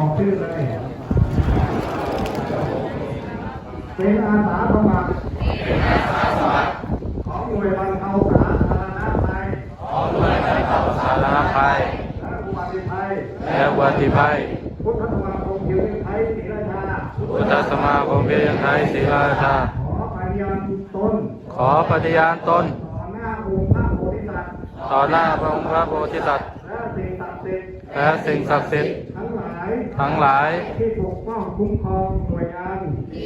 บอกชื่อเลย เป็นอาสาสมัครของหน่วยบรรเทาสาธารณภัยสาธารณภัยและอุบัติภัยและอุบัติภัย พุทธสมาคมคิวนิไทยศรีราชาพุทธสมาคมเพียงไทยศรีราชา ขอปฏิญาณตน ขอปฏิญาณตนต่อหน้าองค์พระ ตว์ต่อหน้าพระองค์พระโพธิสัตว์และสิ่งศักดิ์สิทธิ์และสิ่งศักดิ์สิทธิ์ทั้งหลายทั้งหลายที่ปกป้องคุ้มครองหน่วยงาน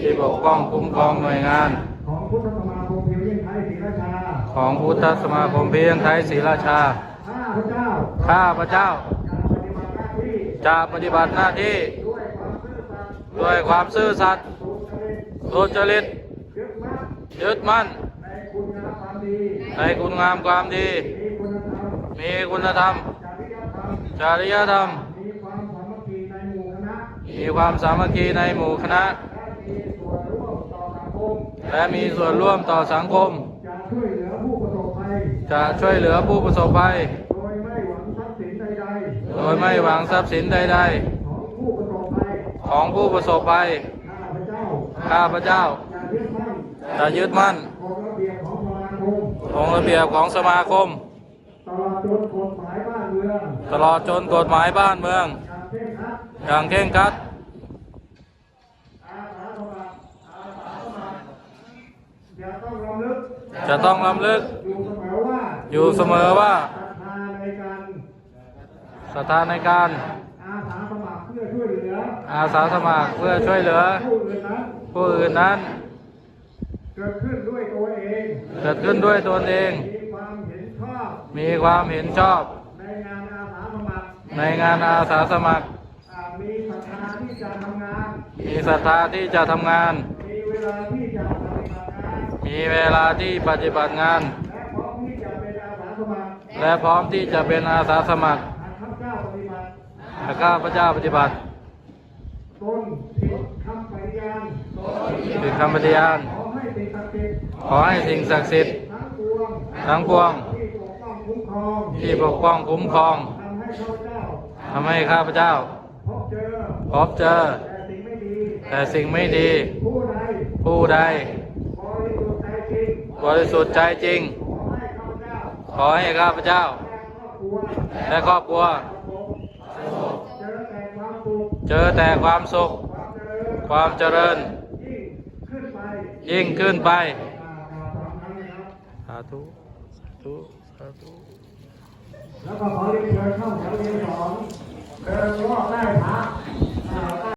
ที่ปกป้องคุ้มครองหน่วยงาน ของพุทธสมาคมคิวนิไทยศรีราชา ของพุทธสมาคมเพียงไทยศรีราชาข้าพเจ้าข้าพเจ้าจะปฏิบัติหน้าที่จะปฏิบัติหน้าที่ด้วยความซื่อสัตย์ด้วยความซื่อสัตย์สุจริตสุจริตยึดมั่นยึดมั่น ในคุณงามความดีในคุณงา มความดีมีคุณธรรมมีคุณธรรม จริยธรรมจริยธรรมมีความสามัคคีในหมู่คณะมีความสามัคคีในหมู่คณะ และมีส่วนร่วมต่อสังคมและมีส่วนร่วมต่อสังคมจะช่วยเหลือผู้ประสบภัยจะช่วยเหลือผู้ประสบภัย โดยไม่หวังทรัพย์สินใดโดยไม่หวังทรัพย์สินใดๆของผู้ประสบภัยๆของผู้ประสบภัย ข้าพเจ้าข้าพเจ้าจะยึดมั่นจะยึดมั่นกฎระเบียบของสมาคมของระเบียบของสมาคม ตลอดจนกฎหมายบ้านเมืองตลอดจนกฎหมายบ้านเมือง อย่างเคร่งครัดอย่างเคร่งครัด อาสาสมัครอาสาสมัครอย่าต้องรำลึกจะต้องรำลึก อยู่เสมอว่าอยู่เสมอว่าศรัทธาในการสถานในการอาสาสมัครเพื่อช่วยเหลืออาสาสมัครเพื่อช่วยเหลือ ผู้อื่นนั้นผู้อื่นนั้นเกิดขึ้นด้วยตัวเอง เกิดขึ้นด้วยตนเอง มี มีความเห็นชอบ ในงานอาสาสมัครในงานอาสาสมัคร อ่ามีศรัทธาที่จะทำงาน มีศรัทธาที่จะทำงาน มีเวลาที่จะปฏิบัติงานมีเวลาที่ปฏิบัติงาน และพร้อมที่จะเป็นอาสาสมัครและพร้อมที่จะเป็นอาสาสมัครหากข้าพเจ้าปฏิบัติและข้าพเจ้าปฏิบัติตนผิดคำปฏิญาณคือคำปฏิญาณขอให้สิ่งศักดิ์สิทธิ์ขอให้สิ่งศักดิ์สิทธิ์ทั้งปวงทั้งปวงที่ปกป้ องที่ปกป้องคุ้มครองทำให้ข้าพเจ้าทำให้ข้าพเจ้า พบเจอพบเจอ แต่สิ่งไม่ดีแต่สิ่งไม่ดี ผู้ใดผู้ใดบริสุทธิ์ใจจริงบริสุทธิ์ใจจริง ขอให้ข้าพเจ้าขอให้ข้าพเจ้า และครอบครัวและครอบครัว เจอแต่ความสุขเจอแต่ความสุข ความเจริญความเจริญ ยิ่งขึ้นไปยิ่งขึ้นไป อ่ากล่าวสามครั้งนะครับ สาธุ สาธุ สาธุ แล้วก็ขอเรียนเชิญเข้าแถวเรียนสองเดินรอบได้พระ